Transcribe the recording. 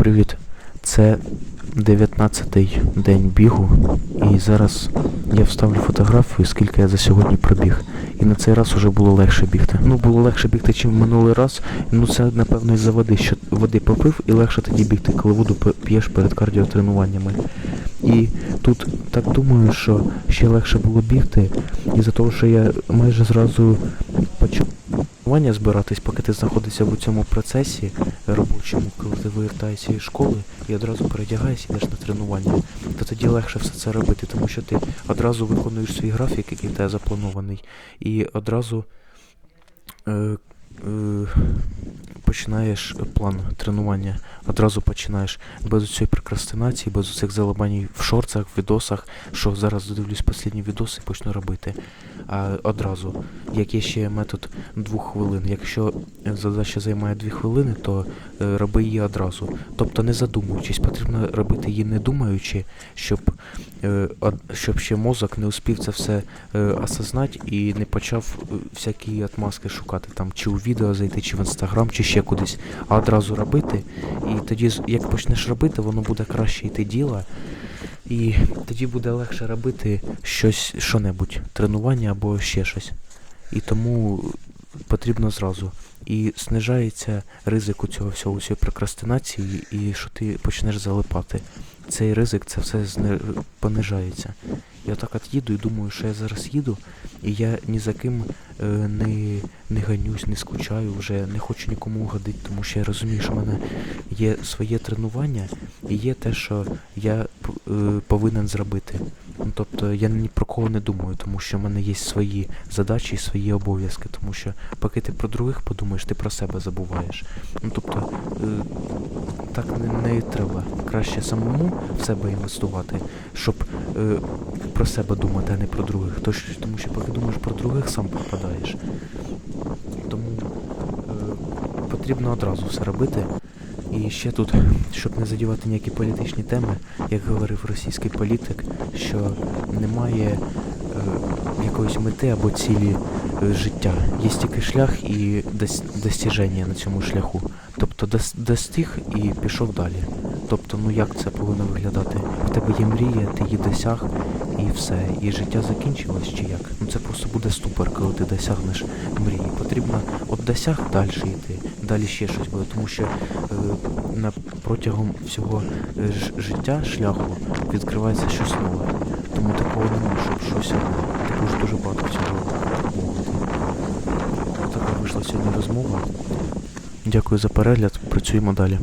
Привіт. Це 19-й день бігу, і зараз я вставлю фотографію, скільки я за сьогодні пробіг. І на цей раз уже було легше бігти. Ну, було легше бігти, ніж минулий раз. Ну це напевно із-за води, що води попив, і легше тоді бігти, коли воду п'єш перед кардіотренуваннями. І тут так думаю, що ще легше було бігти, із-за того, що я майже зразу тренування збиратись, поки ти знаходишся в цьому процесі робочому, коли ти вивертаєшся із школи і одразу передягаєшся, йдеш на тренування, то тоді легше все це робити, тому що ти одразу виконуєш свій графік, який в тебе запланований, і одразу е, е, починаєш план тренування, одразу починаєш без цієї прокрастинації, без цих залабаній в шорцах, в відосах, що зараз дивлюсь останні відоси і почну робити. А одразу, як є ще метод двох хвилин. Якщо е, задача займає дві хвилини, то е, роби її одразу. Тобто не задумуючись, потрібно робити її не думаючи, щоб, е, щоб ще мозок не успів це все е, осознати і не почав е, всякі отмазки шукати там, чи у відео зайти, чи в інстаграм, чи ще кудись, а одразу робити. І тоді, як почнеш робити, воно буде краще йти діло. І тоді буде легше робити щось, що-небудь, тренування або ще щось. І тому потрібно зразу. І знижається ризик у цього всього, цієї прокрастинації, і що ти почнеш залипати. Цей ризик, це все зни... понижається. Я так от їду і думаю, що я зараз їду, і я ні за ким е, не, не ганюсь, не скучаю вже, не хочу нікому угодити, тому що я розумію, що в мене є своє тренування і є те, що я е, повинен зробити. Ну, тобто я ні про кого не думаю, тому що в мене є свої задачі і свої обов'язки, тому що поки ти про других подумаєш, ти про себе забуваєш. Ну тобто е, так не, не треба. Краще самому в себе інвестувати, щоб е, про себе думати, а не про других. Тож, тому що поки думаєш про других, сам пропадаєш. Тому е, потрібно одразу все робити. І ще тут, щоб не задівати ніякі політичні теми, як говорив російський політик, що немає е, якоїсь мети або цілі е, життя. Є тільки шлях і дос- достіження на цьому шляху. Тобто дос- достиг і пішов далі. Тобто, ну як це повинно виглядати? В тебе є мрія, ти її досяг, і все. І життя закінчилось чи як? Ну це просто буде ступор, коли ти досягнеш мрії. Потрібно от досяг далі йти, далі ще щось буде, тому що е, протягом всього е, життя шляху відкривається щось нове. Тому такого немає, щоб щось одне. Ти будеш дуже багато всього пробувати. Така вийшла сьогодні розмова. Дякую за перегляд, працюємо далі.